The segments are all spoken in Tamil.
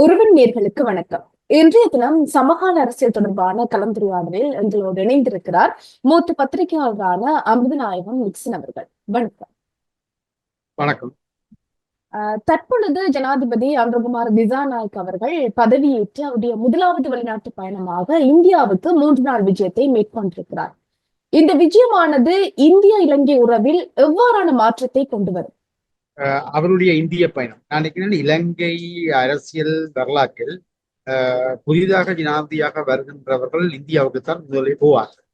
ஒருவன் நேர்களுக்கு வணக்கம். இன்றைய தினம் சமகால அரசியல் தொடர்பான கலந்துரையாடலில் எங்களோடு இணைந்திருக்கிறார். மூத்த பத்திரிகையாளரான அமிர்தநாயகம் நிக்சன் அவர்கள். வணக்கம். வணக்கம். தற்பொழுது ஜனாதிபதி அன்றகுமார் திசாநாயக் அவர்கள் பதவியேற்று அவருடைய முதலாவது வெளிநாட்டு பயணமாக இந்தியாவுக்கு மூன்று நாள் விஜயத்தை மேற்கொண்டிருக்கிறார். இந்த விஜயமானது இந்திய இலங்கை உறவில் எவ்வாறான மாற்றத்தை கொண்டு வரும்? அவருடைய இந்திய பயணம். நான் நினைக்கிறேன் இலங்கை அரசியல் வரலாற்றில் புதிதாக ஜனாதிபதியாக வருகின்றவர்கள் இந்தியாவுக்கு தான் முதலில் போவார்கள்.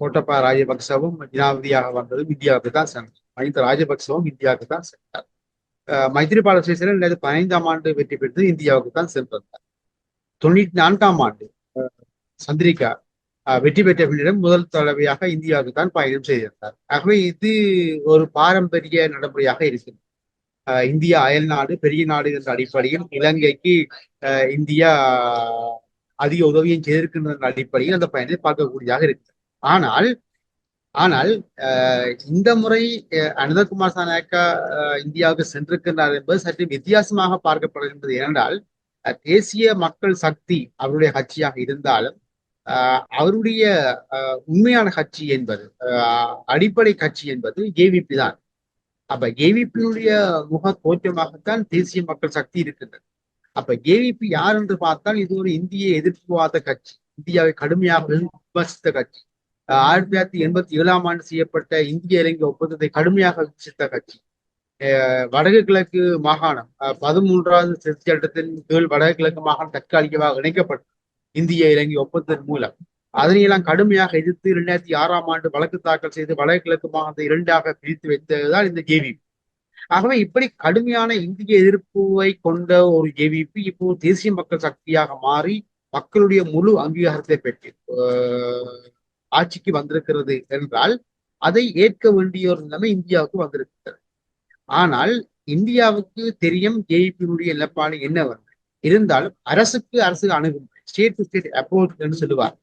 கோட்டப்பா ராஜபக்சவும் ஜனாதிபதியாக வந்ததும் இந்தியாவுக்கு தான் சென்றார். மஹிந்த ராஜபக்சவும் இந்தியாவுக்கு தான் சென்றார். அஹ் மைத்திரிபால சிறிசேன ரெண்டாயிரத்தி பதினைந்தாம் ஆண்டு வெற்றி பெற்று இந்தியாவுக்கு தான் சென்றிருந்தார். தொண்ணூற்றி நான்காம் ஆண்டு சந்திரிகா அஹ் வெற்றி பெற்ற பின்னிடம் முதல் தடவையாக இந்தியாவுக்கு தான் பயணம் செய்திருந்தார். ஆகவே இது ஒரு பாரம்பரிய நடைமுறையாக இருக்கிறது இந்தியா அயல் நாடு பெரிய நாடு என்ற அடிப்படையில் இலங்கைக்கு அஹ் இந்தியா அதிக உதவியும் செய்திருக்கின்ற அடிப்படையில் அந்த பயணத்தை பார்க்கக்கூடியதாக இருக்கு ஆனால் ஆனால் இந்த முறை அஹ் அனந்தகுமார் சாநாயக்கா இந்தியாவுக்கு சென்றிருக்கின்றார் என்பது சற்று வித்தியாசமாக பார்க்கப்படுகின்றது. ஏனென்றால் தேசிய மக்கள் சக்தி அவருடைய கட்சியாக இருந்தாலும் அவருடைய அஹ் உண்மையான கட்சி என்பது அடிப்படை கட்சி என்பது ஏவிபி தான். அப்ப ஏவிபியுடைய முக தோற்றமாகத்தான் தேசிய மக்கள் சக்தி இருக்கின்றது. அப்ப ஏவிபி யார் என்று பார்த்தால் இது ஒரு இந்திய எதிர்ப்புவாத கட்சி. இந்தியாவை கடுமையாக விமர்சித்த கட்சி. ஆயிரத்தி தொள்ளாயிரத்தி எண்பத்தி ஏழாம் ஆண்டு செய்யப்பட்ட இந்திய இலங்கை ஒப்பந்தத்தை கடுமையாக விமர்சித்த கட்சி. அஹ் வடக்கு கிழக்கு மாகாணம் அஹ் பதிமூன்றாவது திருச்சி சட்டத்தின் கீழ் வடக்கு கிழக்கு மாகாணம் தற்காலிகமாக இணைக்கப்பட்டது இந்திய இலங்கை ஒப்பந்தத்தின் மூலம். அதனையெல்லாம் கடுமையாக எதிர்த்து இரண்டாயிரத்தி ஆறாம் ஆண்டு வழக்கு தாக்கல் செய்து வடகிழக்கு கிழக்கு மாகாணத்தை இரண்டாக பிரித்து வைத்ததுதான் இந்த ஜேவிபி ஆகவே இப்படி கடுமையான இந்திய எதிர்ப்பை கொண்ட ஒரு ஜேவிபி இப்போ தேசிய மக்கள் சக்தியாக மாறி மக்களுடைய முழு அங்கீகாரத்தை பெற்று ஆட்சிக்கு வந்திருக்கிறது என்றால் அதை ஏற்க வேண்டிய ஒரு நிலைமை இந்தியாவுக்கு வந்திருக்கிறது. ஆனால் இந்தியாவுக்கு தெரியும் ஜேபியினுடைய நிலப்பாடு என்ன இருந்தாலும் அரசுக்கு அரசு அணுகுமுறை ஸ்டேட் டு ஸ்டேட் அப்ரோச் என்று சொல்லுவார்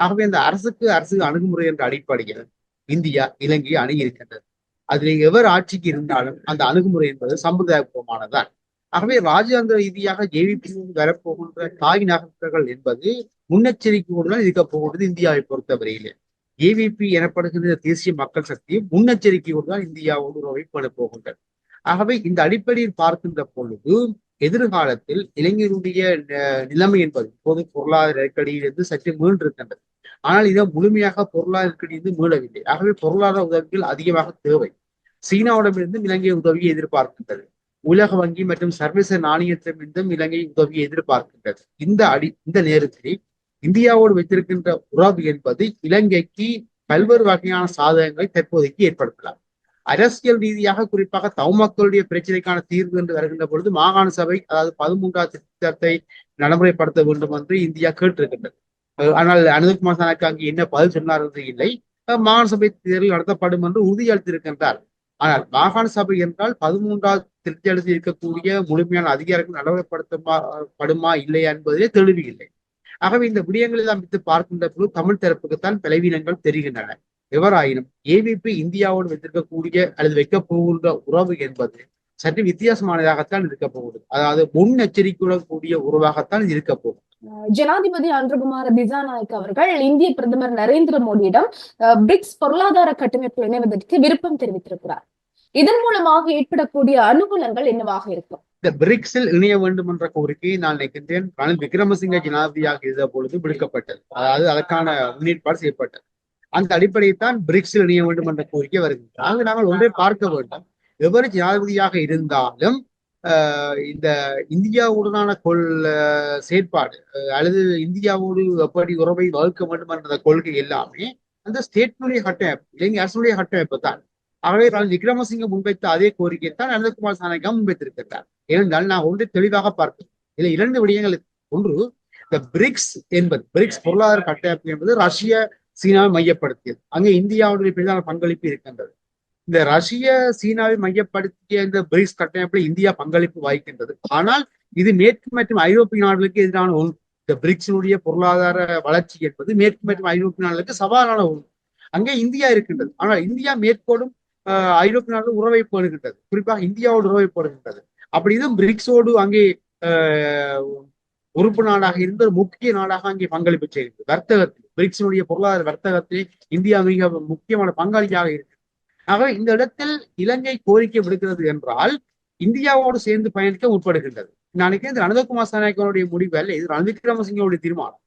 ஆகவே அந்த அரசுக்கு அரசு அணுகுமுறை என்ற அடிப்படையில் இந்தியா இலங்கை அணுகி இருக்கின்றது அதில் எவர் ஆட்சிக்கு இருந்தாலும் அந்த அணுகுமுறை என்பது சம்பிரதாயபூர்வமானதான் ஆகவே ராஜாந்திர ரீதியாக ஜேவிபி வரப்போகின்ற தாய் நகர்த்தர்கள் என்பது முன்னெச்சரிக்கையுடன் இருக்க போகின்றது இந்தியாவை பொறுத்தவரையிலே. ஏவிபி எனப்படுகின்ற தேசிய மக்கள் சக்தி முன்னெச்சரிக்கையோடு தான் இந்தியாவோடு உறவை போகின்றது. ஆகவே இந்த அடிப்படையில் பார்க்கின்ற பொழுது எதிர்காலத்தில் இளைஞருடைய நிலைமை என்பது இப்போது பொருளாதார நெருக்கடியிலிருந்து சற்று மீண்டிருக்கின்றது. ஆனால் இதை முழுமையாக பொருளாதார நெருக்கடியிலிருந்து மீளவில்லை. ஆகவே பொருளாதார உதவிகள் அதிகமாக தேவை. சீனாவிடமிருந்து இலங்கை உதவியை எதிர்பார்க்கின்றது. உலக வங்கி மற்றும் சர்வதேச நாணயத்திடமிருந்தும் இலங்கை உதவியை எதிர்பார்க்கின்றது. இந்த அடி இந்த நேரத்தில் இந்தியாவோடு வைத்திருக்கின்ற உறவு என்பது இலங்கைக்கு பல்வேறு வகையான சாதகங்களை தற்போதைக்கு ஏற்படுத்தலாம். அரசியல் ரீதியாக குறிப்பாக தௌமக்களுடைய பிரச்சனைக்கான தீர்வு என்று வருகின்ற பொழுது மாகாண சபை அதாவது பதிமூன்றாவது திட்டத்தை நடைமுறைப்படுத்த வேண்டும் என்று இந்தியா கேட்டிருக்கின்றது. ஆனால் அனுகுமார் சானக்கு அங்கு என்ன பதில் சொன்னார் என்று இல்லை. மாகாண சபை தேர்தல் நடத்தப்படும் என்று உறுதியளித்திருக்கின்றார். ஆனால் மாகாண சபை என்றால் பதிமூன்றாவது திருத்தி இருக்கக்கூடிய முழுமையான அதிகாரங்கள் நடைமுறைப்படுத்தமா படுமா இல்லையா என்பதிலே தெளிவு இல்லை. ஆகவே இந்த விடயங்களை அமைத்து பார்க்கின்ற பொழுது தமிழ் தரப்புக்குத்தான் பலவீனங்கள் தெரிகின்றன. எவராயினும் ஏவிபி இந்தியாவோடு வைத்திருக்கக்கூடிய அல்லது வைக்க போகின்ற உறவு என்பது சற்று வித்தியாசமானதாகத்தான் இருக்க போகுது. அதாவது முன்னெச்சரிக்கையுடன் கூடிய உறவாகத்தான் இருக்க போகுது. ஜனாதிபதி அன்றகுமார திசாநாயக் அவர்கள் இந்திய பிரதமர் நரேந்திர மோடியிடம் பிரிக்ஸ் பொருளாதார கட்டமைப்பு இணைவதற்கு விருப்பம் தெரிவித்திருக்கிறார். இதன் மூலமாக ஏற்படக்கூடிய அனுகூலங்கள் என்னவாக இருக்கும்? இந்த பிரிக்ஸில் இணைய வேண்டும் என்ற கோரிக்கை நான் நினைக்கின்றேன். விக்ரமசிங்க ஜனாதிபதியாக இருந்த பொழுது விடுக்கப்பட்டது. அதாவது அதற்கான முன்னேற்பாடு செய்யப்பட்டது. அந்த அடிப்படையில் தான் பிரிக்ஸில் இணைய வேண்டும் என்ற கோரிக்கை வருகிறது ஆக நாங்கள் ஒன்றை பார்க்க வேண்டும். எவர் ஜனாதிபதியாக இருந்தாலும் இந்த இந்தியாவுடனான கொள் செயற்பாடு அல்லது இந்தியாவோடு எப்படி உறவை வகுக்க வேண்டும் என்ற கொள்கை எல்லாமே அந்த ஸ்டேட்னுடைய கட்டமைப்பு இலங்கை அரசுடைய கட்டமைப்பு தான். ஆகவே விக்ரமசிங்க முன்வைத்த அதே கோரிக்கை தான் அனந்தகுமார் சாணக்கா முன்வைத்திருக்கிறார் ஏனென்றால் நான் ஒன்றை தெளிவாக பார்க்கிறேன் இதுல இரண்டு விடயங்கள் ஒன்று இந்த பிரிக்ஸ் என்பது பிரிக்ஸ் பொருளாதார கட்டமைப்பு என்பது ரஷ்ய சீனாவை மையப்படுத்தியது. அங்கே இந்தியாவுடைய பெரிதான பங்களிப்பு இருக்கின்றது. இந்த ரஷ்ய சீனாவை மையப்படுத்திய இந்த பிரிக்ஸ் கட்டமைப்பில் இந்தியா பங்களிப்பு வகிக்கின்றது. ஆனால் இது மேற்கு மற்றும் ஐரோப்பிய நாடுகளுக்கு எதிரான ஒன்று இந்த பிரிக்ஸினுடைய பொருளாதார வளர்ச்சி என்பது மேற்கு மற்றும் ஐரோப்பிய நாடுகளுக்கு சவாலான ஒன்று அங்கே இந்தியா இருக்கின்றது. ஆனால் இந்தியா மேற்கோடும் ஐரோப்பிய நாடுகள் உறவை போடுகின்றது. குறிப்பாக இந்தியாவோடு உறவை போடுகின்றது. அப்படி இதுவும் பிரிக்ஸோடு அங்கே உறுப்பு நாடாக இருந்து ஒரு முக்கிய நாடாக அங்கே பங்களிப்பு செய்கிறது. வர்த்தகத்தில் பிரிக்ஸினுடைய பொருளாதார வர்த்தகத்தில் இந்தியா மிக முக்கியமான பங்காளியாக இருக்கு ஆக இந்த இடத்தில் இலங்கை கோரிக்கை விடுக்கிறது என்றால் இந்தியாவோடு சேர்ந்து பயணிக்க உட்படுகின்றது நாளைக்கு இந்த ரணதகுமார் சாநாயக்கனுடைய முடிவு அல்ல இது ரணில் விக்ரமசிங்கனுடைய தீர்மானம்.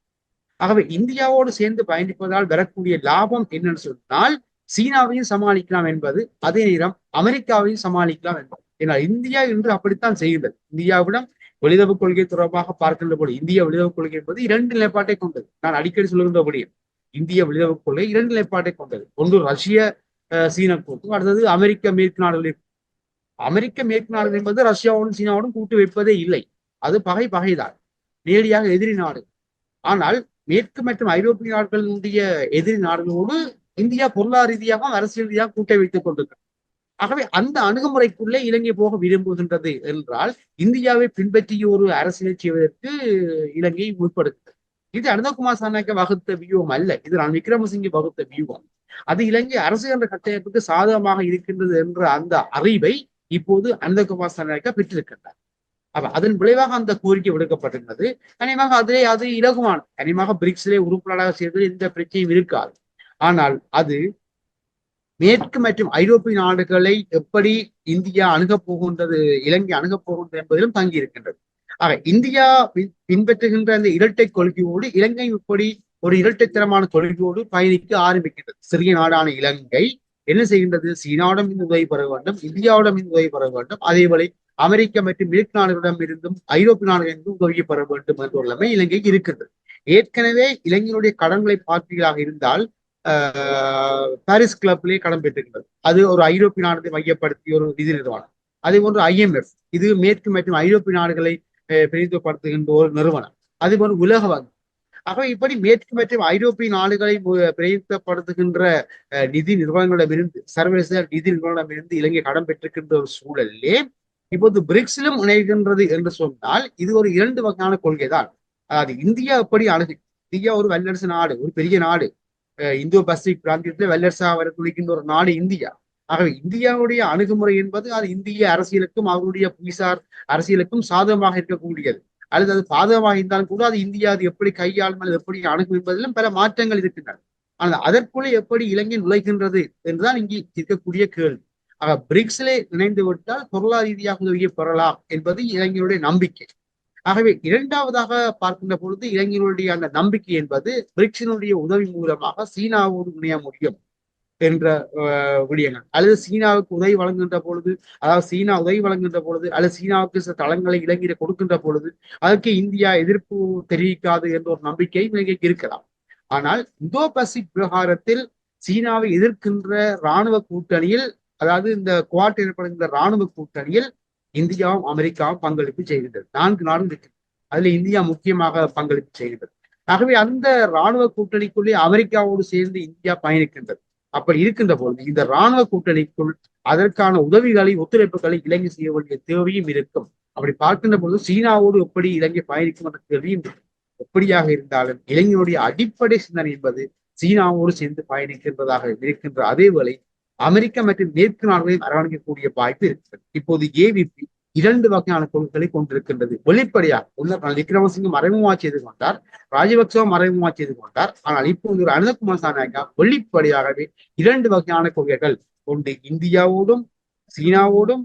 ஆகவே இந்தியாவோடு சேர்ந்து பயணிப்பதால் வரக்கூடிய லாபம் என்னன்னு சொன்னால் சீனாவையும் சமாளிக்கலாம் என்பது அதே நேரம் அமெரிக்காவையும் சமாளிக்கலாம் என்பது. ஏன்னா இந்தியா இன்று அப்படித்தான் செய்கின்றது. இந்தியாவிடம் வெளியுறவு கொள்கை தொடர்பாக பார்க்கின்ற போது இந்திய வெளியுறவு கொள்கை என்பது இரண்டு நிலைப்பாட்டை கொண்டது. நான் அடிக்கடி சொல்கின்றபடி இந்திய வெளியுறவு கொள்கை இரண்டு நிலைப்பாட்டை கொண்டது. ஒன்று ரஷ்ய சீன கூட்டு அடுத்தது அமெரிக்க மேற்கு நாடுகளில் அமெரிக்க மேற்கு நாடுகள் என்பது ரஷ்யாவோடும் சீனாவோடும் கூட்டு வைப்பதே இல்லை. அது பகை பகைதான். நேரடியாக எதிரி நாடு. ஆனால் மேற்கு மற்றும் ஐரோப்பிய நாடுகளுடைய எதிரி நாடுகளோடு இந்தியா பொருளாதார ரீதியாகவும் அரசியல் ரீதியாக கூட்டை வைத்துக் கொண்டிருக்கிறது. ஆகவே அந்த அணுகுமுறைக்குள்ளே இலங்கை போக விரும்புகின்றது என்றால் இந்தியாவை பின்பற்றிய ஒரு அரசியல் செய்வதற்கு இலங்கை முற்படுகிறது. இது அனந்தகுமார் சாணக்க வகுத்த வியூகம் அல்ல இது நான் விக்ரமசிங்கி வகுத்த வியூகம். அது இலங்கை அரசு என்ற கட்டமைப்புக்கு சாதகமாக இருக்கின்றது என்ற அந்த அறிவை இப்போது அனந்தகுமார் சாணக்க பெற்றிருக்கின்றார். அப்ப அதன் விளைவாக அந்த கோரிக்கை விடுக்கப்பட்டிருந்தது. கனிமாக அதிலே அது இலகுவான கனிமாக பிரிக்ஸிலே உறுப்பினராக சேர்ந்தது எந்த பிரச்சனையும் இருக்காது. ஆனால் அது மேற்கு மற்றும் ஐரோப்பிய நாடுகளை எப்படி இந்தியா அணுகப் போகின்றது இலங்கை அணுகப் போகின்றது என்பதிலும் தங்கி இருக்கின்றது ஆக இந்தியா பின்பற்றுகின்ற அந்த இரட்டை கொள்கையோடு இலங்கை இப்படி ஒரு இரட்டைத்தரமான கொள்கையோடு பயணிக்க ஆரம்பிக்கின்றது. சிறிய நாடான இலங்கை என்ன செய்கின்றது? சீனாவிடம் இருந்து உதவி பெற வேண்டும் இந்தியாவிடம் இருந்து உதவி பெற வேண்டும். அதேபோல அமெரிக்க மற்றும் மேற்கு நாடுகளிடம் இருந்தும் ஐரோப்பிய நாடுகளிலிருந்தும் உதவி பெற வேண்டும் என்ற ஒரு நிலைமை இலங்கைக்கு ஏற்கனவே இலங்கையினுடைய கடன்களை பார்ப்பீர்களாக இருந்தால் பாரிஸ் கிளப்லேயே கடன் பெற்றிருக்கிறது அது ஒரு ஐரோப்பிய நாடுகளை மையப்படுத்திய ஒரு நிதி நிறுவனம். அதே போன்று ஐஎம்எஃப் இது மேற்கு மற்றும் ஐரோப்பிய நாடுகளை பிரதித்துவப்படுத்துகின்ற ஒரு நிறுவனம். அதே போன்று உலக வங்கி. ஆகவே இப்படி மேற்கு மற்றும் ஐரோப்பிய நாடுகளை பிரதித்துவப்படுத்துகின்ற நிதி நிறுவனங்களிடமிருந்து சர்வதேச நிதி நிறுவனங்களிடமிருந்து இலங்கை கடன் பெற்றிருக்கின்ற ஒரு சூழலிலே இப்போது பிரிக்ஸிலும் இணைகின்றது என்று சொன்னால் இது ஒரு இரண்டு வகையான கொள்கை தான் அதாவது இந்தியா எப்படி அணுகு இந்தியா ஒரு வல்லரசு நாடு ஒரு பெரிய நாடு இந்தோ பசிபிக் பிராந்தியத்தில் வல்லரசாக வர துடிக்கின்ற ஒரு நாடு இந்தியா. ஆகவே இந்தியாவுடைய அணுகுமுறை என்பது அது இந்திய அரசியலுக்கும் அவருடைய புவிசார் அரசியலுக்கும் சாதகமாக இருக்கக்கூடியது. அல்லது அது பாதகமாக இருந்தாலும் கூட அது இந்தியா அது எப்படி கையாளும் அல்லது எப்படி அணுகும் என்பதிலும் பல மாற்றங்கள் இருக்கின்றன. ஆனால் அதற்குள்ளே எப்படி இலங்கை நுழைகின்றது என்றுதான் இங்கே இருக்கக்கூடிய கேள்வி. ஆக பிரிக்ஸிலே இணைந்து விட்டால் பொருளாதார ரீதியாக உதவியை பெறலாம் என்பது இலங்கையுடைய நம்பிக்கை. ஆகவே இரண்டாவதாக பார்க்கின்ற பொழுது இளைஞர்களுடைய அந்த நம்பிக்கை என்பது பிரிக்ஸினுடைய உதவி மூலமாக சீனாவோடு இணைய முடியும் என்ற விடயங்கள். அல்லது சீனாவுக்கு உதவி வழங்குகின்ற பொழுது அதாவது சீனா உதவி வழங்குகின்ற பொழுது அல்லது சீனாவுக்கு சில தளங்களை இலங்கையில கொடுக்கின்ற பொழுது அதற்கு இந்தியா எதிர்ப்பு தெரிவிக்காது என்ற ஒரு நம்பிக்கை இலங்கைக்கு இருக்கலாம். ஆனால் இந்தோ பசிபிக் விவகாரத்தில் சீனாவை எதிர்க்கின்ற இராணுவ கூட்டணியில் அதாவது இந்த குவாட் எனப்படுகின்ற இராணுவ கூட்டணியில் இந்தியாவும் அமெரிக்காவும் பங்களிப்பு செய்கின்றது. நான்கு நாடும் இருக்கு. அதுல இந்தியா முக்கியமாக பங்களிப்பு செய்கின்றது. ஆகவே அந்த இராணுவ கூட்டணிக்குள்ளே அமெரிக்காவோடு சேர்ந்து இந்தியா பயணிக்கின்றது. அப்படி இருக்கின்ற பொழுது இந்த இராணுவ கூட்டணிக்குள் அதற்கான உதவிகளை ஒத்துழைப்புகளை இலங்கை செய்ய வேண்டிய தேவையும் இருக்கும். அப்படி பார்க்கின்ற பொழுது சீனாவோடு எப்படி இலங்கை பயணிக்கும் என்ற கேள்வியும் எப்படியாக இருந்தாலும் இலங்கையுடைய அடிப்படை சிந்தனை என்பது சீனாவோடு சேர்ந்து பயணிக்கின்றதாக இருக்கின்ற அதே வேளை அமெரிக்கா மற்றும் மேற்கு நாடுகளையும் அரவணைக்கக்கூடிய வாய்ப்பு இருக்கிறது. இப்போது ஏவிபி இரண்டு வகையான கொள்கைகளை கொண்டிருக்கின்றது. வெளிப்படையாக முன்னர் விக்ரமசிங்க மறைமுகமா செய்து கொண்டார் ராஜபக்சவ மறைமுகமா செய்து கொண்டார். ஆனால் இப்போது ஒரு அனந்தகுமார் சாநாயகா வெளிப்படையாகவே இரண்டு வகையான கொள்கைகள் ஒன்று இந்தியாவோடும் சீனாவோடும்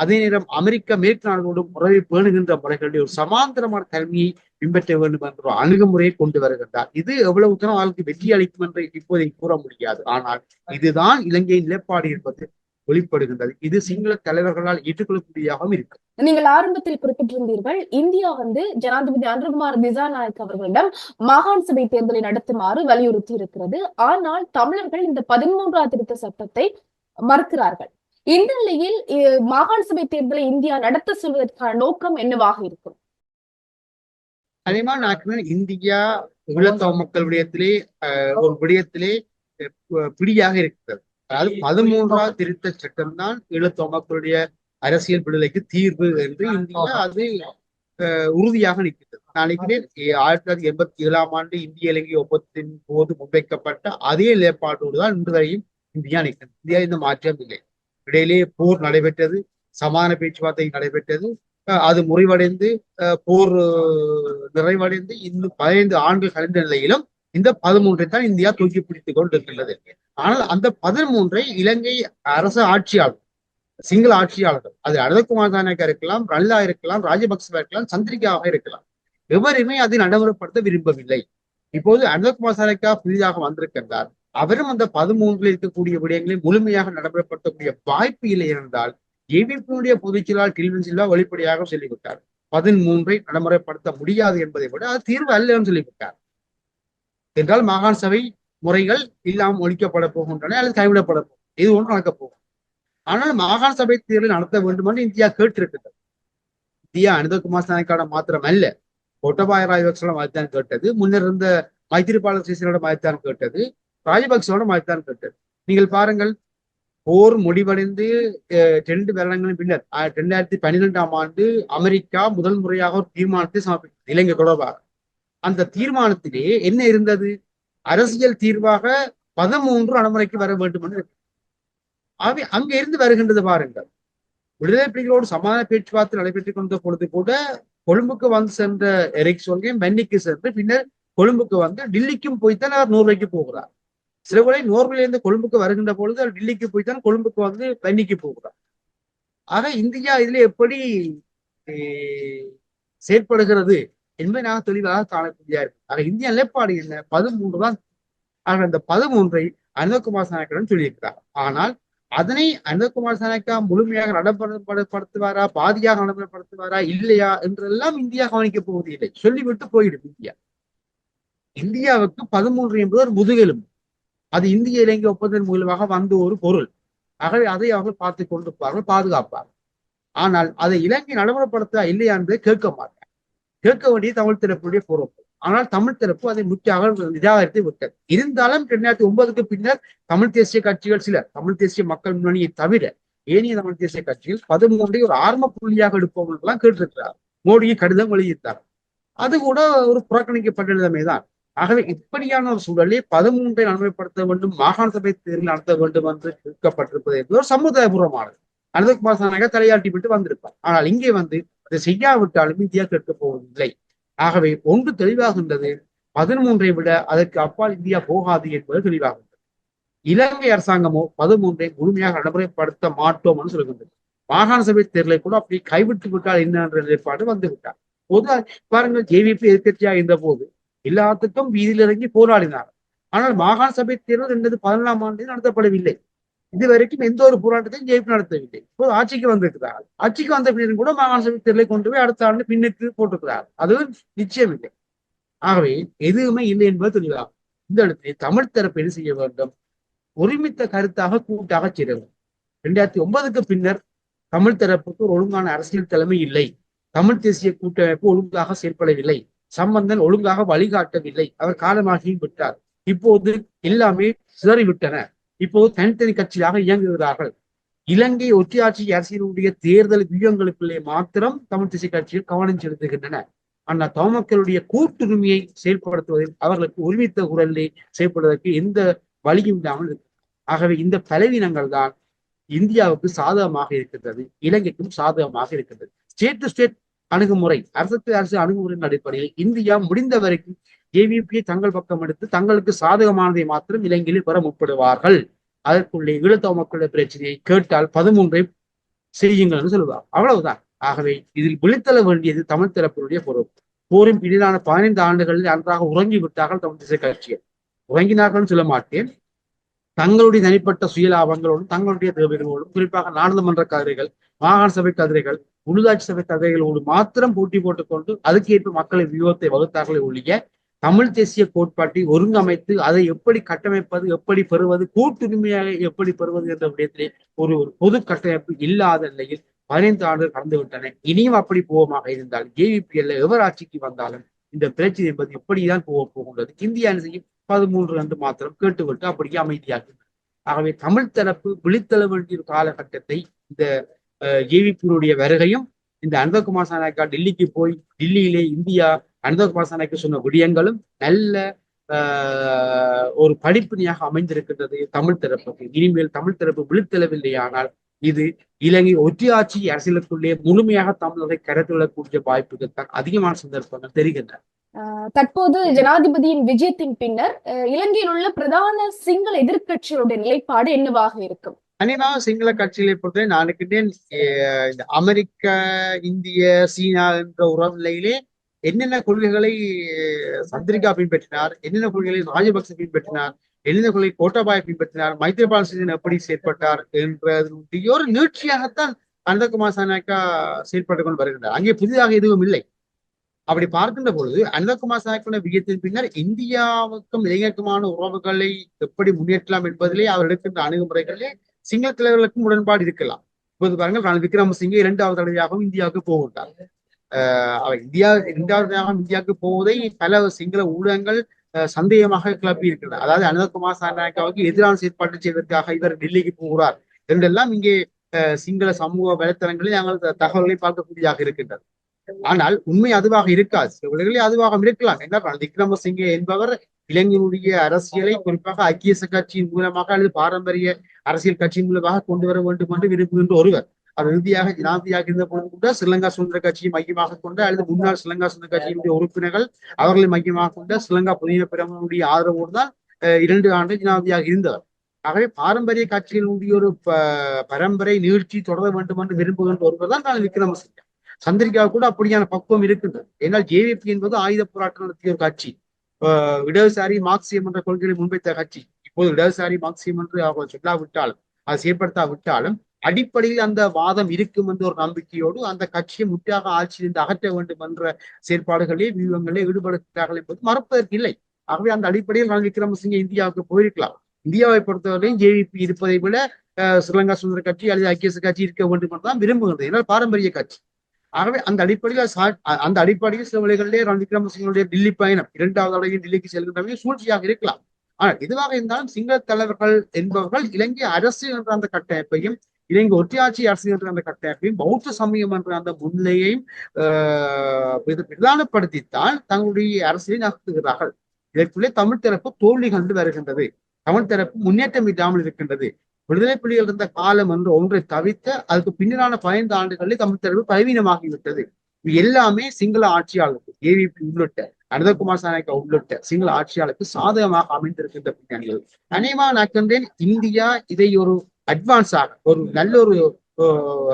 அதே நேரம் அமெரிக்க மேற்கு நாடுகளோடும் உறவை பேணுகின்ற முறைகளுடைய ஒரு சமாந்தரமான தன்மையை பின்பற்ற வேண்டும் என்ற அணுகுமுறையை கொண்டு வருகின்றார். இது எவ்வளவு தூரம் அவர்களுக்கு வெற்றி அளிக்கும் என்று இப்போதை கூற முடியாது. ஆனால் இதுதான் இலங்கையின் நிலைப்பாடு என்பது வெளிப்படுகின்றது. இது சிங்கள தலைவர்களால் ஏற்றுக்கொள்ளக்கூடியதாகவும் இருக்கு. நீங்கள் ஆரம்பத்தில் குறிப்பிட்டிருந்தீர்கள் இந்தியா வந்து ஜனாதிபதி அன்றகுமார் திசாநாயக் அவர்களிடம் மாகாண சபை தேர்தலை நடத்துமாறு வலியுறுத்தி இருக்கிறது ஆனால் தமிழர்கள் இந்த பதிமூன்றாம் திருத்த சட்டத்தை மறுக்கிறார்கள். இந்த நிலையில் மாகாண சபை தேர்தலை இந்தியா நடத்த சொல்வதற்கான நோக்கம் என்னவாக இருக்கும்? அதே மாதிரி நான் இந்தியா ஈழத்தவ மக்கள் விடயத்திலே ஒரு விடயத்திலே பிடியாக இருக்கிறது. அதாவது பதிமூன்றாவது திருத்த சட்டம் தான் ஈழத்தவ மக்களுடைய அரசியல் விடுதலைக்கு தீர்வு என்று இந்தியா அது உறுதியாக நிற்கிறது நாளைக்கு ஆயிரத்தி தொள்ளாயிரத்தி எண்பத்தி ஏழாம் ஆண்டு இந்திய இலங்கை ஒப்பந்தத்தின் போது முன்வைக்கப்பட்ட அதே நிலைப்பாட்டோடு தான் இன்று வரையும் இந்தியா நிற்கிறது இந்தியா இந்த மாற்றம் இல்லை. இடையிலே போர் நடைபெற்றது சமான பேச்சுவார்த்தை நடைபெற்றது. அது முறிவடைந்து போர் நிறைவடைந்து இன்னும் பதினைந்து ஆண்டுகள் கழிந்த நிலையிலும் இந்த பதிமூன்றை தான் இந்தியா தூக்கி பிடித்துக் கொண்டிருக்கின்றது. ஆனால் அந்த பதிமூன்றை இலங்கை அரசு ஆட்சியாளர் சிங்கள ஆட்சியாளர்கள் அது அனந்தகுமார் தானக்கா இருக்கலாம் ரல்லா இருக்கலாம் ராஜபக்சவா இருக்கலாம் சந்திரிகாவாக இருக்கலாம். எவருமே அதை நடைமுறைப்படுத்த விரும்பவில்லை. இப்போது அனந்தகுமார் சாரக்கா புதிதாக வந்திருக்கின்றார். அவரும் அந்த பதிமூன்றில் இருக்கக்கூடிய விடயங்களை முழுமையாக நடைமுறைப்படுத்தக்கூடிய வாய்ப்பு இல்லை என்றால் ஜேவிபியினுடைய பொதுச் செயலாளர் கில்வின் சில்வா வெளிப்படையாக சொல்லிவிட்டார். பதிமூன்றை நடைமுறைப்படுத்த முடியாது என்பதை விட அது தீர்வு அல்ல என்று சொல்லிவிட்டார். என்றால் மாகாண சபை முறைகள் இல்லாமல் ஒழிக்கப்பட போகின்றன அல்லது கைவிடப்பட போகும் இது ஒன்று நடக்கப் போகும். ஆனால் மாகாண சபை தேர்தலை நடத்த வேண்டும் என்று இந்தியா கேட்டிருக்கிறது. இந்தியா அனந்தகுமார் சாணக்கான மாத்திரம் அல்ல கோட்டபாய ராஜபக்சோட மாதிரித்தான் கேட்டது. முன்னர் இருந்த மைத்திரிபால சீசனோட மாதிரித்தான் கேட்டது. ராஜபக்சோட மாதிரித்தான் கேட்டது. நீங்கள் பாருங்கள் போர் முடிவடைந்து அஹ், ரெண்டு வருடங்களின் பின்னர் ஆஹ், ரெண்டாயிரத்தி பன்னிரெண்டாம் ஆண்டு அமெரிக்கா முதல் முறையாக ஒரு தீர்மானத்தை சமர்ப்பித்தது இலங்கை தொடர்பாக. அந்த தீர்மானத்திலே என்ன இருந்தது? அரசியல் தீர்வாக பதிமூன்று நடைமுறைக்கு வர வேண்டும் என்று ஆகவே அங்க இருந்து வருகின்றது பாருங்கள். விடுதலை புலிகளோடு சமாதான பேச்சுவார்த்தை நடைபெற்றுக் கொண்ட பொழுது கூட கொழும்புக்கு வந்து சென்ற எரிக் சொல்கையும் வென்னிக்கு சென்று பின்னர் கொழும்புக்கு வந்து டில்லிக்கும் போய்த்தான் அவர் நோர்வேக்கு போகிறார். சில வேளை நோர்வேலிருந்து கொழும்புக்கு வருகின்ற பொழுது அவர் டில்லிக்கு தான் கொழும்புக்கு வந்து பயணிக்கு போகிறார் ஆக இந்தியா இதுல எப்படி செயற்படுகிறது என்பதை நான் தெளிவாக காணக்கூடிய இருக்கு. ஆக இந்தியா நிலைப்பாடு என்ன? பதிமூன்று தான். ஆக அந்த பதிமூன்றை அனந்தகுமார் சாணக்கியன் சொல்லியிருக்கிறார். ஆனால் அதனை அனந்தகுமார் சாணக்கா முழுமையாக நடைமுறைப்படுத்துவாரா? பாதியாக நடைமுறைப்படுத்துவாரா? இல்லையா? என்றெல்லாம் இந்தியா கவனிக்க போவது இல்லை சொல்லிவிட்டு போயிடும் இந்தியா. இந்தியாவுக்கு பதிமூன்று என்பது ஒரு முதுகெலும்பு. அது இந்திய இலங்கை ஒப்பந்தத்தின் மூலமாக வந்த ஒரு பொருள். ஆகவே அதை அவர்கள் பார்த்து கொண்டிருப்பார்கள் பாதுகாப்பார்கள். ஆனால் அதை இலங்கை நடைமுறைப்படுத்தா இல்லையா என்பதை கேட்க மாட்டார் கேட்க வேண்டிய தமிழ் தரப்புடைய பொறுப்பு. ஆனால் தமிழ் தரப்பு அதை முற்றாக நிராகரித்து விட்டது. இருந்தாலும் இரண்டாயிரத்தி ஒன்பதுக்கு பின்னர் தமிழ் தேசிய கட்சிகள் சிலர் தமிழ் தேசிய மக்கள் முன்னணியை தவிர ஏனைய தமிழ் தேசிய கட்சிகள் பதிமூன்றை ஒரு ஆரம்ப புள்ளியாக எடுப்பவர்கள் எல்லாம் கேட்டிருக்கிறார் மோடியை கடிதம் வெளியிட்டார் அது கூட ஒரு புறக்கணிக்கப்பட்ட நிலைமைதான். ஆகவே இப்படியான ஒரு சூழலில் பதிமூன்றை நன்மைப்படுத்த வேண்டும் மாகாண சபை தேர்தல் நடத்த வேண்டும் என்று கேட்கப்பட்டிருப்பது என்பது ஒரு சமுதாயபூர்வமானது. அனந்தகுமார் சாணக தலையாட்டி விட்டு வந்திருப்பார். ஆனால் இங்கே வந்து அதை செய்யாவிட்டாலும் இந்தியா கேட்கப் போவதில்லை. ஆகவே ஒன்று தெளிவாகின்றது பதிமூன்றை விட அதற்கு அப்பால் இந்தியா போகாது என்பது தெளிவாகின்றது. இலங்கை அரசாங்கமோ பதிமூன்றை முழுமையாக நடைமுறைப்படுத்த மாட்டோம் என்று சொல்கின்றது. மாகாண சபை தேர்தலை கூட அப்படி கைவிட்டு விட்டால் என்ன என்ற நிலைப்பாடு வந்து விட்டார் பொதுவாக பாருங்கள் ஜேவிபி எதிர்கட்சியாக இருந்த போது எல்லாத்துக்கும் வீதியில் இறங்கி போராடினார். ஆனால் மாகாண சபை தேர்தல் ரெண்டு பதினொன்றாம் ஆண்டு நடத்தப்படவில்லை. இதுவரைக்கும் எந்த ஒரு போராட்டத்தையும் ஜெயிப்பு நடத்தவில்லை. இப்போது ஆட்சிக்கு வந்திருக்கிறார். ஆட்சிக்கு வந்த பின்னர் கூட மாகாண சபை தேர்தலை கொண்டு போய் அடுத்த ஆண்டு பின்னுக்கு போட்டிருக்கிறார். அது நிச்சயம் இல்லை ஆகவே எதுவுமே இல்லை என்பது தெளிவாகும். இந்த இடத்தில் தமிழ் தரப்பு என்ன செய்ய வேண்டும்? ஒருமித்த கருத்தாக கூட்டாக சேரவும் வேண்டும். ரெண்டாயிரத்தி ஒன்பதுக்கு பின்னர் தமிழ் தரப்புக்கு ஒரு ஒழுங்கான அரசியல் தலைமை இல்லை. தமிழ் தேசிய கூட்டமைப்பு ஒழுங்காக செயல்படவில்லை சம்பந்தன் ஒழுங்காக வழிகாட்டவில்லை. அவர் காலமாகியும் விட்டார். இப்போது எல்லாமே சிதறிவிட்டன. இப்போது தனித்தனி கட்சியாக இயங்குகிறார்கள். இலங்கை ஒற்றையாட்சி அரசியலுடைய தேர்தல் வியூகங்களுக்குள்ளே மாத்திரம் தமிழ் திசை கட்சியில் கவனம் செலுத்துகின்றன. ஆனால் தோமக்களுடைய கூட்டுரிமையை செயல்படுத்துவதில் அவர்களுக்கு ஒருமித்த குரலை செயல்படுவதற்கு எந்த வழியும் இல்லாமல் இருக்கு. ஆகவே இந்த பலவீனங்கள் தான் இந்தியாவுக்கு சாதகமாக இருக்கின்றது. இலங்கைக்கும் சாதகமாக இருக்கின்றது. ஸ்டேட் டு ஸ்டேட் அணுகுமுறை அரசுக்கு அரசு அணுகுமுறையின் அடிப்படையில் இந்தியா முடிந்த வரைக்கும் ஜேவிபியை தங்கள் பக்கம் எடுத்து தங்களுக்கு சாதகமானதை மாத்திரம் இலங்கையில் பெற முற்படுவார்கள். அதற்குள்ளே ஈழத்தவ மக்களுடைய பிரச்சனையை கேட்டால் பதிமூன்றை செய்யுங்கள் என்று சொல்லுவார். அவ்வளவுதான். ஆகவே இதில் விழித்தள வேண்டியது தமிழ் தரப்பினுடைய பொறுப்பு. போரின் பின்னிலான பதினைந்து ஆண்டுகளில் அன்றாக உறங்கி விட்டார்கள் தமிழ் திசை கட்சியை உறங்கினார்கள் சொல்ல மாட்டேன். தங்களுடைய தனிப்பட்ட சுய லாபங்களோடும் தங்களுடைய தேவைகளோடும் குறிப்பாக நாடாளுமன்ற கதிரைகள் மாகாண சபை கதிரைகள் உள்ளாட்சி சபை கதிரைகளோடு மாத்திரம் போட்டி போட்டுக்கொண்டு அதுக்கேற்ப மக்களை வியூகத்தை வகுத்தார்களே ஒழிய தமிழ் தேசிய கோட்பாட்டை ஒருங்கமைத்து அதை எப்படி கட்டமைப்பது எப்படி பெறுவது கூட்டுரிமையாக எப்படி பெறுவது என்ற விடயத்திலே ஒரு ஒரு பொது கட்டமைப்பு இல்லாத நிலையில் பதினைந்து ஆண்டுகள் கடந்து விட்டன. இனியும் அப்படி போவமாக இருந்தால் ஜேவிபிஎல்ல எவர் ஆட்சிக்கு வந்தாலும் இந்த பிரச்சனை என்பது எப்படிதான் போக போகின்றது? இந்தியா என்ன செய்யும் பதிமூன்று அன்று மாத்திரம் கேட்டுவிட்டு அப்படியே அமைதியாகும் ஆகவே தமிழ் தரப்பு விழித்தள வேண்டிய காலகட்டத்தை இந்த ஜேவிபியினுடைய வருகையும் இந்த அனந்தகுமார் சாணக்கா டெல்லிக்கு போய் டெல்லியிலே இந்தியா அனந்தகுமார் சாணக்கு சொன்ன விடயங்களும் நல்ல ஆஹ் ஒரு படிப்பினையாக அமைந்திருக்கின்றது தமிழ் தரப்புக்கு. இனிமேல் தமிழ் தரப்பு விழித்தளவில்லை ஆனால் இது இலங்கை ஒற்றையாட்சி அரசியலுக்குள்ளே முழுமையாக தமிழரை கருத்துள்ளக்கூடிய வாய்ப்புகள் தான் அதிகமான சந்தர்ப்பங்கள் தெரிகின்றன. அஹ் தற்போது ஜனாதிபதியின் விஜயத்தின் பின்னர் இலங்கையில் உள்ள பிரதான சிங்கள எதிர்க்கட்சிகளுடைய நிலைப்பாடு என்னவாக இருக்கும்? அநேகமாக சிங்கள கட்சிகளை பொறுத்தவரை நான் நினைக்கின்றேன் இந்த அமெரிக்க இந்திய சீனா என்ற உறவு நிலையிலே என்னென்ன கொள்கைகளை சந்திரிகா பின்பற்றினார் என்னென்ன கொள்கைகளை ராஜபக்ச பின்பற்றினார் என்னென்ன கொள்கை கோட்டாபாய பின்பற்றினார் மைத்ரிபால சிறிசேன எப்படி செயற்பட்டார் என்றதுடைய ஒரு நீட்சியாகத்தான் அனந்தகுமார் சானாக்கா செயல்பட்டு கொண்டு வருகின்றார் அங்கே புதிதாக எதுவும் இல்லை. அப்படி பார்க்கின்ற பொழுது அனந்தகுமார் சானாக்கோட விஜயத்தின் பின்னர் இந்தியாவுக்கும் இளைஞருக்குமான உறவுகளை எப்படி முன்னேற்றலாம் என்பதிலே அவர் எடுக்கின்ற அணுகுமுறைகளிலே சிங்கள தலைவர்களுக்கும் உடன்பாடு இருக்கலாம். இப்போது பாருங்கள் ரணில் விக்ரமசிங்கே இரண்டாவது தடவையாகவும் இந்தியாவுக்கு போகின்றார். அவர் இந்தியா இரண்டாவது தடவையாகவும் இந்தியாவுக்கு போவதை பல சிங்கள ஊடகங்கள் சந்தேகமாக கிளப்பி இருக்கின்றன அதாவது அனந்தகுமார் சாரநாயக்காவுக்கு எதிரான செயற்பாடு செய்வதற்காக இவர் டெல்லிக்கு போகிறார். என்றெல்லாம் இங்கே சிங்கள சமூக வலைத்தளங்களில் நாங்கள் தகவல்களை பார்க்கக்கூடியதாக இருக்கின்றது. ஆனால் உண்மை அதுவாக இருக்காது. சில வேளைகளில் அதுவாக இருக்கலாம். என்ன ரணில் விக்ரமசிங்கே என்பவர் இளைஞருடைய அரசியலை குறிப்பாக ஐக்கிய கட்சியின் மூலமாக அல்லது பாரம்பரிய அரசியல் கட்சியின் மூலமாக கொண்டு வர வேண்டும் என்று விரும்புகின்ற ஒருவர். அவர் இறுதியாக ஜனாதிபதியாக இருந்த பொழுது கூட ஸ்ரீலங்கா சுதந்திர கட்சியை மையமாக கொண்ட அல்லது முன்னாள் ஸ்ரீலங்கா சுதந்திர கட்சியினுடைய உறுப்பினர்கள் அவர்களை மையமாக கொண்ட ஸ்ரீலங்கா புதிய பிரமுடைய ஆதரவோடு தான் இரண்டு ஆண்டு ஜனாதிபதியாக இருந்தவர். ஆகவே பாரம்பரிய கட்சியினுடைய ஒரு ப- பரம்பரை நிகழ்ச்சி தொடர வேண்டும் என்று விரும்புகின்ற ஒருவர் தான் நான் விக்ரமசிங்க. சந்திரிகா கூட அப்படியான பக்குவம் இருக்கின்றது. ஏன்னால் ஜேவிபி என்பது ஆயுத போராட்டம் நடத்திய ஒரு கட்சி. இடதுசாரி மார்க்சியம் என்ற கொள்கையை முன்வைத்த கட்சி இப்போது இடதுசாரி மார்க்சியம் என்று அவர்கள் சொல்லாவிட்டாலும் அதை செயற்படுத்தாவிட்டாலும் அடிப்படையில் அந்த வாதம் இருக்கும் என்ற ஒரு நம்பிக்கையோடு அந்த கட்சியை முற்றாக ஆட்சியிலிருந்து அகற்ற வேண்டும் என்ற செயற்பாடுகளே வியூகங்களே ஈடுபடுகிறார்கள் என்பது மறப்பதற்கு இல்லை. ஆகவே அந்த அடிப்படையில் ரணில் விக்ரமசிங்கே இந்தியாவுக்கு போயிருக்கலாம். இந்தியாவை பொறுத்தவரையும் ஜேவிபி இருப்பதை விட ஸ்ரீலங்கா சுதந்திர கட்சி அல்லது ஐக்கிய கட்சி இருக்க வேண்டும் என்று தான் விரும்புகிறது ஏன்னால் பாரம்பரிய கட்சி. ஆகவே அந்த அடிப்படையில் அந்த அடிப்படையில் சில வழிகளிலே ரணில் விக்ரமசிங்களுடைய டெல்லி பயணம் இரண்டாவது அளவில் டெல்லிக்கு செல்கின்றவர்கள் சூழ்ச்சியாக இருக்கலாம். ஆனால் எதுவாக இருந்தாலும் சிங்கள தலைவர்கள் என்பவர்கள் இலங்கை அரசு என்ற அந்த கட்டமைப்பையும் இலங்கை ஒற்றையாட்சி அரசு என்ற அந்த கட்டமைப்பையும் பௌத்த சமயம் என்ற அந்த முன்னிலையையும் ஆஹ் பிரதானப்படுத்தித்தான் தங்களுடைய அரசியலை நகர்த்துகிறார்கள். இதற்குள்ளே தமிழ் தரப்பு தோல்வி கண்டு வருகின்றது. தமிழ் தரப்பு முன்னேற்றம் இல்லாமல் இருக்கின்றது. விடுதலை புலிகள் இருந்த காலம் என்று ஒன்றை தவிர்த்து அதுக்கு பின்னரான பதினைந்து ஆண்டுகளில் தமிழ் தரப்பு பலவீனமாகிவிட்டது. இது எல்லாமே சிங்கள ஆட்சியாளருக்கு ஏவிபி உள்ளிட்ட அனந்தகுமார் சாணக்கா உள்ளிட்ட சிங்கள ஆட்சியாளருக்கு சாதகமாக அமைந்திருக்கின்ற பின்னணிகள். தனிமா நான் இந்தியா இதை ஒரு அட்வான்ஸாக ஒரு நல்ல ஒரு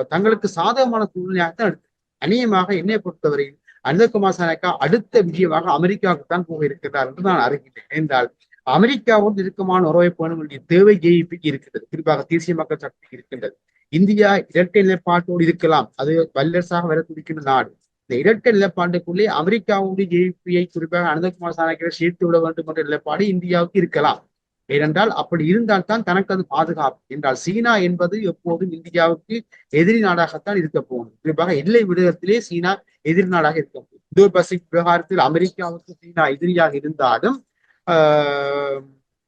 தங்களுக்கு சாதகமான சூழ்நிலையாகத்தான் எடுத்து அநியமாக என்னை பொறுத்தவரையில் அனந்தகுமார் சாணக்கா அடுத்த விஜயமாக அமெரிக்காவுக்கு தான் போக இருக்கிறார் என்று நான் அறிகிறேன் என்றால் அமெரிக்காவோடு நெருக்கமான உறவை பேண வேண்டிய தேவை ஜேபிக்கு இருக்கிறது குறிப்பாக தேசிய மக்கள் சக்தி இருக்கின்றது. இந்தியா இரட்டை நிலைப்பாட்டோடு இருக்கலாம். அது வல்லரசாக வர துடிக்கின்ற நாடு. இந்த இரட்டை நிலைப்பாட்டுக்குள்ளே அமெரிக்காவுடைய ஜேபியை குறிப்பாக அனந்தகுமார் சாணக்கியரை சேர்த்து விட வேண்டும் என்ற நிலைப்பாடு இந்தியாவுக்கு இருக்கலாம். ஏனென்றால் அப்படி இருந்தால் தான் தனக்கு அது பாதுகாப்பு. என்றால் சீனா என்பது எப்போதும் இந்தியாவுக்கு எதிரி நாடாகத்தான் இருக்க போகும் குறிப்பாக எல்லை விடயத்திலே சீனா எதிரி நாடாக இருக்க போகும் இந்தோ பசிபிக் விவகாரத்தில் அமெரிக்காவுக்கு சீனா எதிரியாக இருந்தாலும்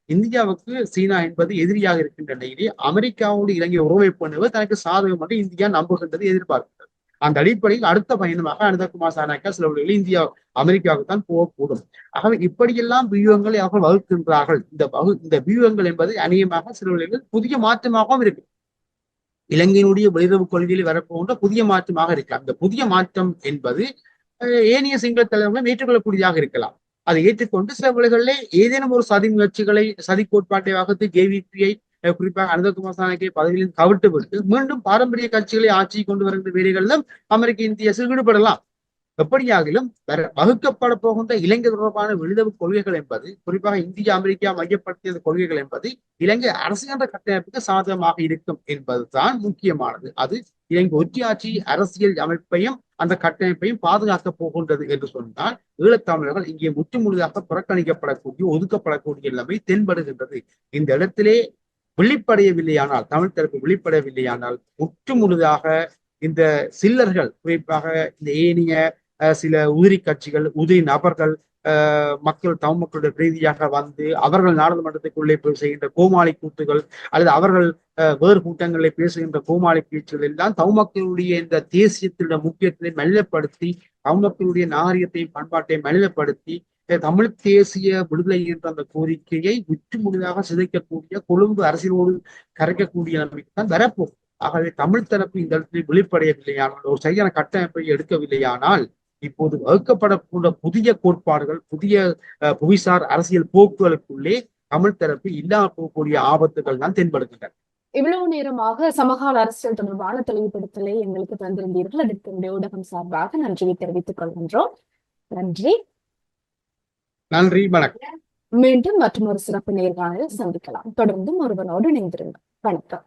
இந்தியாவுக்கு சீனா என்பது எதிரியாக இருக்கின்ற நிலையிலே அமெரிக்காவோடு இலங்கை உறவை பண்ணுவது தனக்கு சாதகம் என்று இந்தியா நம்புகின்றது எதிர்பார்க்கின்றது. அந்த அடிப்படையில் அடுத்த பயணமாக அனந்தகுமார் சானாக்கா சில வழிகளில் இந்தியா அமெரிக்காவுக்கு தான் போகக்கூடும். ஆகவே இப்படியெல்லாம் வியூகங்களை அவர்கள் வகுக்கின்றார்கள். இந்த வகு இந்த வியூகங்கள் என்பது அநேகமாக சில வழிகளில் புதிய மாற்றமாகவும் இருக்கு. இலங்கையினுடைய வெளியுறவு கொள்கையில் வரப்போன்ற புதிய மாற்றமாக இருக்கலாம். இந்த புதிய மாற்றம் என்பது ஏனைய சிங்கள தலைவர்களும் ஏற்றுக்கொள்ளக்கூடியதாக இருக்கலாம். அதை ஏற்றுக்கொண்டு சில வழிகளிலே ஏதேனும் ஒரு சதி முயற்சிகளை சதி கோட்பாட்டை வகுத்து ஜேவிபியை குறிப்பாக அனந்தகுமார் சாணக்கை பதவியில் கவிட்டு விட்டு மீண்டும் பாரம்பரிய கட்சிகளை ஆட்சி கொண்டு வருகின்ற வேலைகளிலும் அமெரிக்க இந்திய அரசு ஈடுபடலாம் எப்படியாகிலும் வகுக்கப்பட போகின்ற இலங்கை தொடர்பான வெளிதவு கொள்கைகள் என்பது குறிப்பாக இந்திய அமெரிக்கா மையப்படுத்திய கொள்கைகள் என்பது இலங்கை அரசு என்ற கட்டமைப்புக்கு சாதகமாக இருக்கும் என்பதுதான் முக்கியமானது. அது இலங்கை ஒற்றியாட்சி அரசியல் அமைப்பையும் அந்த கட்டமைப்பையும் பாதுகாக்க போகின்றது என்று சொன்னால் ஈழத்தமிழர்கள் இங்கே முற்றுமுழுதாக புறக்கணிக்கப்படக்கூடிய ஒதுக்கப்படக்கூடிய நிலைமை தென்படுகின்றது. இந்த இடத்திலே விழிப்படையவில்லையானால் தமிழ் தரப்பு விழிப்படையவில்லையானால் முற்றுமுழுதாக இந்த சில்லர்கள் குறிப்பாக இந்த ஏனைய அஹ், சில உதிரி கட்சிகள் உதிரி நபர்கள் மக்கள் தமிழ் மக்களுடைய பிரீதியாக வந்து அவர்கள் நாடாளுமன்றத்துக்குள்ளே போய் செய்கின்ற கோமாளி கூத்துகள் அல்லது அவர்கள் அஹ், வேறு கூட்டங்களில் பேசுகின்ற கோமாளி பேச்சுகள் எல்லாம் தமிழ் மக்களுடைய இந்த தேசியத்தினுடைய முக்கியத்துவத்தை மெல்லப்படுத்தி தமிழ் மக்களுடைய நாகரிகத்தையும் பண்பாட்டையும் மெல்லப்படுத்தி தமிழ் தேசிய விடுதலை என்ற அந்த கோரிக்கையை விற்று முழுதாக சிதைக்கக்கூடிய கொழும்பு அரசியலோடு கரைக்கக்கூடிய நிலைமைக்கு தான் வரப்போகும் ஆகவே தமிழ் தரப்பு இந்த இடத்தில் வெளிப்படையவில்லையானால் ஒரு சரியான கட்டமைப்பை எடுக்கவில்லையானால் இப்போது வகுக்கப்படக்கூடிய புதிய கோட்பாடுகள் புதிய புவிசார் அரசியல் போக்குகளுக்குள்ளே தமிழ் தரப்பு இல்லாமல் போகக்கூடிய ஆபத்துகள் தான் தென்படுகின்றன. இவ்வளவு நேரமாக சமகால அரசியல் தொடர்பான தெளிவுபடுத்தலை எங்களுக்கு தந்திருந்தீர்கள். அதற்கு என்னுடைய ஊடகம் சார்பாக நன்றியை தெரிவித்துக் கொள்கின்றோம். நன்றி. நன்றி வணக்கம். மீண்டும் மற்றும் ஒரு சிறப்பு நேர்காணலில் சந்திக்கலாம். தொடர்ந்தும் ஒருவனோடு இணைந்திருங்கள். வணக்கம்.